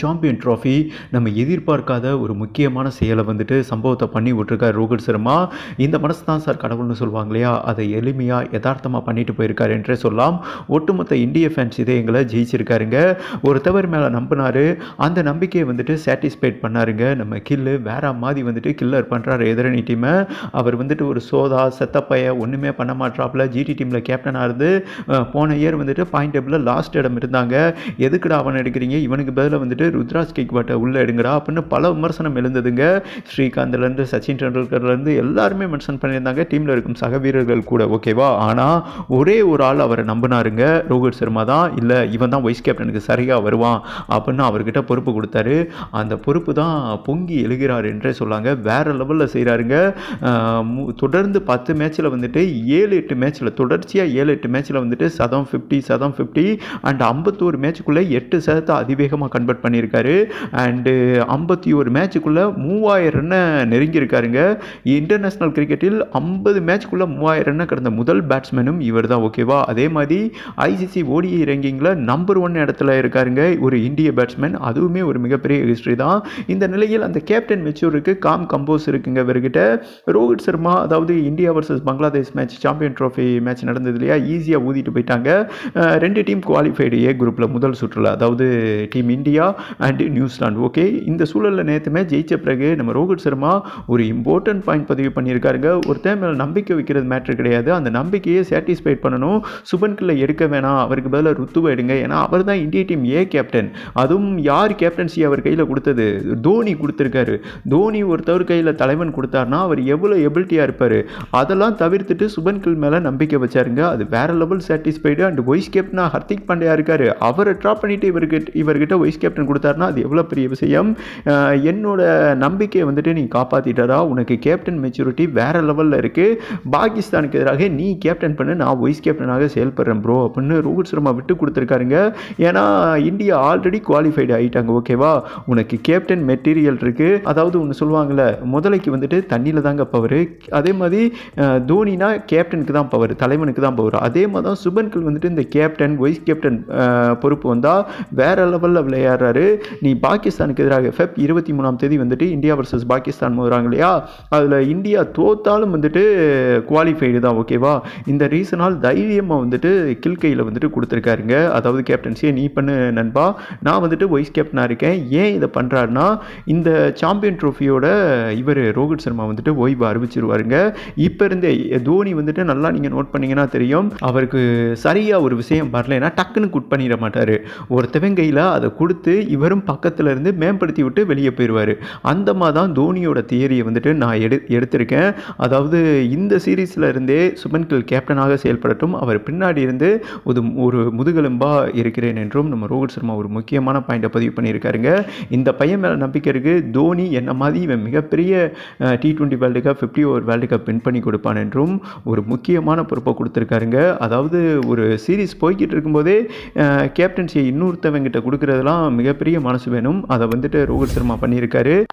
Champion trophy நம்ம எதிர்பார்க்காத ஒரு முக்கியமான செயலை வந்துட்டு சம்பவத்தை பண்ணி விட்டுருக்காரு ரோஹித் சர்மா. இந்த மனசு தான் சார் கடவுள்னு சொல்லுவாங்க இல்லையா? அதை எளிமையாக யதார்த்தமாக பண்ணிட்டு போயிருக்காரு என்றே சொல்லலாம். ஒட்டுமொத்த இந்திய ஃபேன்ஸ் இதயங்களை ஜெயிச்சிருக்காருங்க. ஒரு தவறு மேலே நம்பினார். அந்த நம்பிக்கையை வந்துட்டு சாட்டிஸ்ஃபைட் பண்ணாருங்க. நம்ம கில்லு வேற மாதிரி வந்துட்டு கில்லர் பண்ணுறாரு எதிரணி டீமை அவர் வந்துட்டு ஒரு சோதா செத்தப்பைய ஒன்றுமே பண்ண மாட்டாப்புல ஜிடி டீமில் கேப்டனாக இருந்து போன இயர் வந்துட்டு பாயிண்ட் டேபிளில் லாஸ்ட் இடம் இருந்தாங்க. எதுக்குடா அவன் எடுக்கிறீங்க? இவனுக்கு பதிலாக வந்துட்டு ருத்ராஜ் கேக்வாட்டை உள்ளே எடுங்கடா அப்படின்னு பல விமர்சனம் எழுந்ததுங்க. ஸ்ரீகாந்த்லேருந்து சச்சின் டெண்டுல்கர்லேருந்து எல்லாருமே மென்ஷன் பண்ணியிருந்தாங்க. டீமில் இருக்கும் சக வீரர்கள் கூட ஓகேவா ஆனால் ஒரே ஒரு ஆள் அவரை நம்பினாருங்க. ரோஹித் சர்மா தான். இல்லை இவன் தான் வைஸ் கேப்டனுக்கு சரியாக வருவான் அப்படின்னு அவர்கிட்ட பொறுப்பு கொடுத்தாரு. அந்த பொறுப்பு தான் பொங்கி எழுகிறார் என்றே சொல்லாங்க. வேற லெவலில் செய்கிறாருங்க தொடர்ந்து பத்து மேட்ச்சில் வந்துட்டு ஏழு எட்டு மேட்ச்சில் தொடர்ச்சியாக ஏழு எட்டு மேட்ச்சில் வந்துட்டு சதம் ஃபிஃப்டி சதம் ஃபிஃப்டி அண்ட் ஐம்பத்தோரு மேட்சுக்குள்ளே எட்டு சதத்தை அதிவேகமாக கன்வெர்ட் பண்ணி பண்ணியிருக்காரு. அண்டு ஐம்பத்தி ஒரு மேட்சுக்குள்ளே மூவாயிரம் ரன்னை நெருங்கியிருக்காருங்க. இன்டர்நேஷ்னல் கிரிக்கெட்டில் ஐம்பது மேட்ச்க்குள்ளே மூவாயிரம் ரன்னை கடந்த முதல் பேட்ஸ்மேனும் இவர் தான் ஓகேவா அதே மாதிரி ஐசிசி ஓடிஐ ரேங்கிங்கில் நம்பர் ஒன் இடத்துல இருக்காருங்க ஒரு இந்திய பேட்ஸ்மேன் அதுவுமே ஒரு மிகப்பெரிய ஹிஸ்ட்ரி தான். இந்த நிலையில் அந்த கேப்டன் மெச்சூருக்கு காம் கம்போஸ் இருக்குங்க இவர்கிட்ட. ரோஹித் சர்மா அதாவது India versus Bangladesh match champion trophy match நடந்தது இல்லையா? ஈஸியாக ஊதிட்டு போயிட்டாங்க. ரெண்டு டீம் குவாலிஃபைடு ஏ குரூப்பில் முதல் சுற்றுல அதாவது team India and New Zealand okay இந்த சூழலில் நேற்றுமே ஜெயிச்ச பிறகு நம்ம ரோஹித் சர்மா ஒரு இம்பார்ட்டன்ட் பாயிண்ட் பதிவு பண்ணியிருக்காருங்க. ஒருத்தன் மேலே நம்பிக்கை வைக்கிறது மேட்ரு கிடையாது. அந்த நம்பிக்கையை சாட்டிஸ்ஃபைட் பண்ணணும். சுபன்கில் எடுக்க வேணாம். அவருக்கு பதிலாக ருத்துவை எடுங்க. ஏன்னா அவர் தான் இந்திய டீம் ஏ கேப்டன் அதுவும் யார் கேப்டன்சி அவர் கையில் கொடுத்தது? தோனி கொடுத்துருக்காரு. தோனி ஒருத்தவர் கையில் தலைவன் கொடுத்தாருனா அவர் எவ்வளோ எபிலிட்டியாக இருப்பார்? அதெல்லாம் தவிர்த்துட்டு சுபன் கில் மேலே நம்பிக்கை வச்சாருங்க. அது வேற லெவல் சாட்டிஸ்ஃபைடு அண்ட் வைஸ் கேப்டனாக ஹர்திக் பாண்டியா இருக்கார். அவரை ட்ராப் பண்ணிட்டு இவர்கிட்ட இவர்கிட்ட வைஸ் கேப்டன் கொடுத்தாருன்னா அது எவ்வளோ பெரிய விஷயம். என்னோட நம்பிக்கையை வந்துட்டு நீ காப்பாற்றிட்டாரா உனக்கு கேப்டன் மெச்சூரிட்டி வேறு லெவலில் இருக்குது பாகிஸ்தானுக்கு எதிராக நீ கேப்டன் பண்ணு நான் வைஸ் கேப்டனாக செயல்படுறேன் ப்ரோ அப்படின்னு ரோஹித் சர்மா விட்டு கொடுத்துருக்காருங்க. ஏன்னா இந்தியா ஆல்ரெடி குவாலிஃபைடு ஆகிட்டாங்க ஓகேவா உனக்கு கேப்டன் மெட்டீரியல் இருக்குது அதாவது ஒன்று சொல்லுவாங்கள்ல முதலைக்கு வந்துட்டு தண்ணியில் தாங்க பவர் அதே மாதிரி தோனினா கேப்டனுக்கு தான் பவர் தலைவனுக்கு தான் பவர் அதே மாதிரி தான் சுபன்கில் வந்துட்டு இந்த கேப்டன் வைஸ் கேப்டன் பொறுப்பு வந்தால் வேற லெவலில் விளையாடுறாரு. நீ பாகிஸ்தானுக்கு எதிராக ஃபெப் இருபத்தி மூணாம் தேதி வந்துட்டு இந்தியா வர்சஸ் பாகிஸ்தான் மோதுறாங்க இல்லையா? அதில் இந்தியா தோத்தாலும் வந்துட்டு குவாலிஃபைடு தான் ஓகேவா இந்த ரீசனால் தைரியமாக வந்துட்டு கில்கையில் வந்துட்டு கொடுத்துருக்காருங்க. அதாவது கேப்டன்சியை நீ பண்ணு நண்பா. நான் வந்துட்டு வைஸ் கேப்டனாக இருக்கேன். ஏன் இதை பண்ணுறாருன்னா இந்த சாம்பியன் ட்ரோஃபியோட இவர் ரோஹித் சர்மா வந்துட்டு ஓய்வு அறிவிச்சிருவாருங்க. இப்போ இருந்தே தோனி வந்துட்டு நல்லா நீங்கள் நோட் பண்ணிங்கன்னா தெரியும். அவருக்கு சரியாக ஒரு விஷயம் வரலைன்னா டக்குன்னு குட் பண்ணிட மாட்டார். ஒருத்தவன் கையில் அதை கொடுத்து இவரும் பக்கத்தில் இருந்து மேம்படுத்தி விட்டு வெளியே போயிடுவார். அந்த மாதிரி தான் தோனியோட தியரியை வந்துட்டு நான் எடு எடுத்திருக்கேன். அதாவது இந்த சீரீஸில் இருந்தே சுமன் கில் கேப்டனாக செயல்படட்டும். அவர் பின்னாடி இருந்து ஒரு ஒரு முதுகெலும்பாக இருக்கிறேன் என்றும் நம்ம ரோஹித் சர்மா ஒரு முக்கியமான பாயிண்டை பதிவு பண்ணியிருக்காருங்க. இந்த பையன் மேலே நம்பிக்கை இருக்குது தோனி என்ன மாதிரி இவன் மிகப்பெரிய T twenty world cup fifty over world cup win பண்ணி கொடுப்பான் என்றும் ஒரு முக்கியமான பொறுப்பை கொடுத்துருக்காருங்க. அதாவது ஒரு சீரீஸ் போய்கிட்டு இருக்கும்போதே கேப்டன்சியை இன்னொருத்தவங்கிட்ட கொடுக்குறதெல்லாம் மிகப்பெரிய மனசு வேணும். அதை வந்துட்டு ரோஹித் சர்மா பண்ணியிருக்காரு.